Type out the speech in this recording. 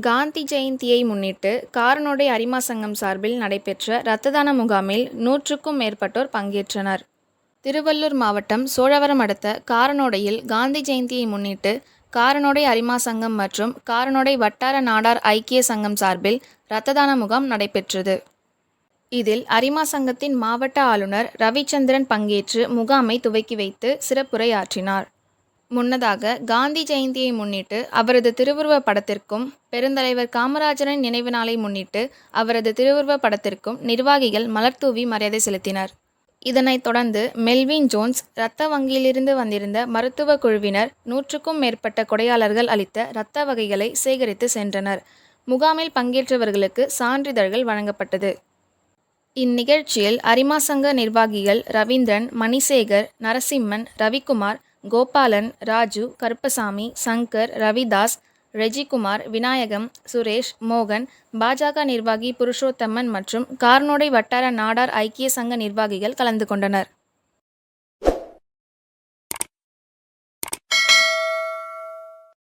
காந்தி ஜெயந்தியை முன்னிட்டு காரனோடை அரிமா சங்கம் சார்பில் நடைபெற்ற இரத்த தான முகாமில் நூற்றுக்கும் மேற்பட்டோர் பங்கேற்றனர். திருவள்ளூர் மாவட்டம் சோழவரம் அடுத்த காரனோடையில் காந்தி ஜெயந்தியை முன்னிட்டு காரனோடை அரிமா சங்கம் மற்றும் காரனோடை வட்டார நாடார் ஐக்கிய சங்கம் சார்பில் இரத்த தான முகாம் நடைபெற்றது. இதில் அரிமா சங்கத்தின் மாவட்ட ஆளுநர் ரவிச்சந்திரன் பங்கேற்று முகாமை துவக்கி வைத்து சிறப்புரையாற்றினார். முன்னதாக காந்தி ஜெயந்தியை முன்னிட்டு அவரது திருவுருவ படத்திற்கும், பெருந்தலைவர் காமராஜரின் நினைவு நாளை முன்னிட்டு அவரது திருவுருவ படத்திற்கும் நிர்வாகிகள் மலர்தூவி மரியாதை செலுத்தினர். இதனைத் தொடர்ந்து மெல்வின் ஜோன்ஸ் இரத்த வங்கியிலிருந்து வந்திருந்த மருத்துவ குழுவினர் நூற்றுக்கும் மேற்பட்ட கொடையாளர்கள் அளித்த இரத்த வகைகளை சேகரித்து சென்றனர். முகாமில் பங்கேற்றவர்களுக்கு சான்றிதழ்கள் வழங்கப்பட்டது. இந்நிகழ்ச்சியில் அரிமா சங்க நிர்வாகிகள் ரவீந்திரன், மணிசேகர், நரசிம்மன், ரவிக்குமார், கோபாலன், ராஜு, கருப்பசாமி, சங்கர், ரவிதாஸ், ரெஜிகுமார், விநாயகம், சுரேஷ், மோகன், பாஜக நிர்வாகி புருஷோத்தமன் மற்றும் கார்னோடை வட்டார நாடார் ஐக்கிய சங்க நிர்வாகிகள் கலந்து கொண்டனர்.